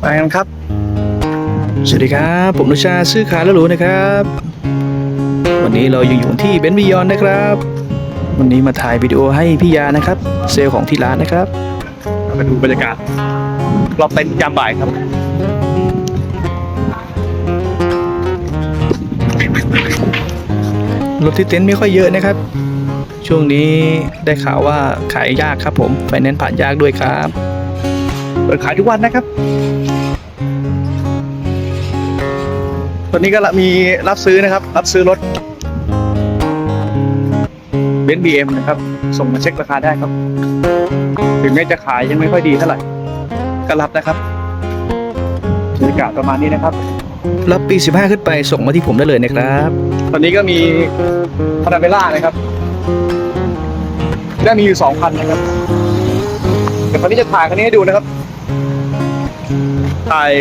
ไปกันครับ สวัสดีครับ ผมนุชาซื้อขายแล้วหรูนะครับ วันนี้เรายังอยู่ที่เบนซ์บิยอนนะครับ วันนี้มาถ่ายวิดีโอให้พี่ยานะครับ เซลล์ของที่ร้านนะครับมาดูบรรยากาศรอบเต็นท์ยามบ่ายครับรถที่เต็นท์ไม่ค่อยเยอะนะครับ ช่วงนี้ได้ข่าวว่าขายยากครับผมไฟแนนซ์ผ่านยากด้วยครับ เปิดขายทุกวันนะครับ ตอนนี้ก็มีรับซื้อนะครับ รับซื้อรถเบนซ์บีเอ็มนะครับ ส่งมาเช็คราคาได้ครับ ถึงแม้จะขายยังไม่ค่อยดีเท่าไหร่ก็รับนะครับบรรยากาศประมาณนี้นะครับ รับปี 15 ขึ้นไปส่งมาที่ผมได้เลยนะครับ ตอนนี้ก็มีพาราเมล่านะครับได้มีอยู่สองคันนะครับเดี๋ยวคราวนี้จะถ่ายคันนี้ให้ดูนะครับถ่าย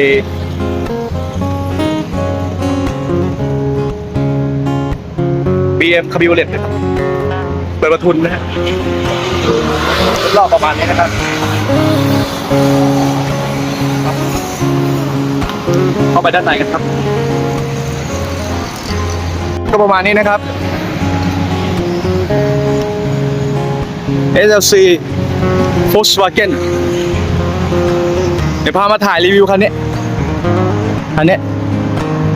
BM c a b r i o l e t นะครับเปิดประทุนนะฮะรอบประมาณนี้นะครับเข้าไปด้านในกันครับ ก็ประมาณนี้นะครับ SLC Volkswagen เดี๋ยวพามาถ่ายรีวิวคันนี้คันนี้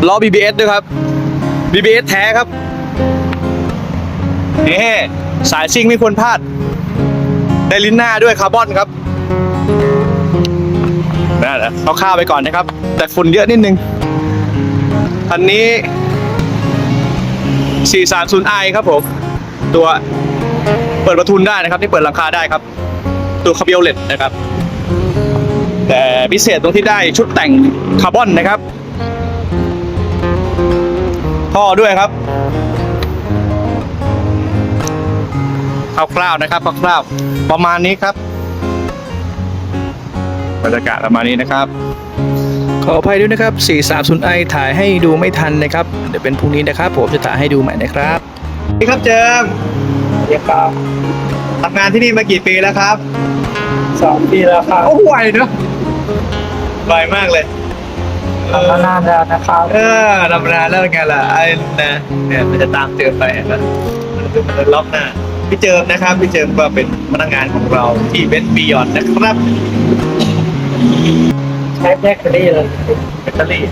ล้อ BBS ด้วยครับ BBS แท้ครับ นี่สายซิ่งไม่ควรพลาด ได้ลิ้นหน้าด้วยคาร์บอนครับนั่นแหละเอาข้าวไปก่อนนะครับ แต่ฝุ่นเยอะนิดนึงคันนี้ 430i ครับผม ตัวเปิดประทุนได้นะครับ ที่เปิดหลังคาได้ครับ ตัวคาเบียเลตนะครับ แต่พิเศษตรงที่ได้ชุดแต่งคาร์บอนนะครับ ท่อด้วยครับ คร่าวๆนะครับคร่าวๆประมาณนี้ครับบรรยากาศประมาณนี้นะครับ ขออภัยด้วยนะครับ 430i ถ่ายให้ดูไม่ทันนะครับ เดี๋ยวเป็นพรุ่งนี้นะครับ ผมจะถ่ายให้ดูใหม่นะครับ นี่ครับเจิมเรียกครับทำงานที่นี่มากี่ปีแล้วครับ สองปีแล้วครับโอ้ไวเนอะไวมากเลยทำมานานแล้วนะครับ เออทำนานแล้วไงล่ะไอ้นะเนี่ยมันจะตามเจิมไปนะมันจะมันจะล็อกหน้า พี่เจิมนะครับพี่เจิมก็เป็นพนักงานของเราที่เบนบียอนนะครับใช้แบตเตอรี่เลยแบตเตอรี่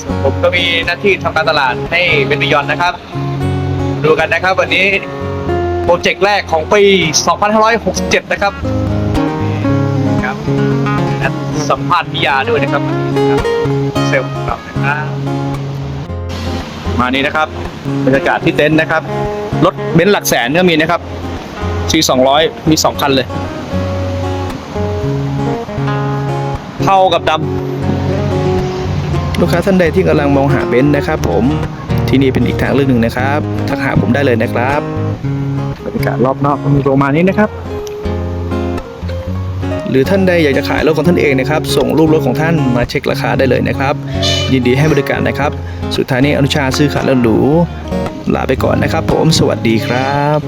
ส่วนผมก็มีหน้าที่ทำการตลาดให้เบนบียอนนะครับ ดูกันนะครับวันนี้โปรเจกต์แรกของปี 2567 นะครับครับและสัมภาษณ์พิยาด้วยนะครับเซลล์ของเรานะครับ มานี้นะครับบรรยากาศที่เต็นท์นะครับ รถเบนซ์หลักแสนก็มีนะครับ C200 มีสองคันเลย เท่ากับดลูกค้าท่านใดที่กำลังมองหาเบนซ์นะครับผมที่นี่เป็นอีกทางเลือกหนึ่งนะครับทักหาผมได้เลยนะครับำบรรยากาศรอบนอกก็มีประมาณนี้นะครับ หรือท่านใดอยากจะขายรถของท่านเองนะครับ ส่งรูปรถของท่านมาเช็คราคาได้เลยนะครับ ยินดีให้บริการนะครับ สุดท้ายนี้อนุชาซื้อขายแล้วหรูลาไปก่อนนะครับ ผมสวัสดีครับ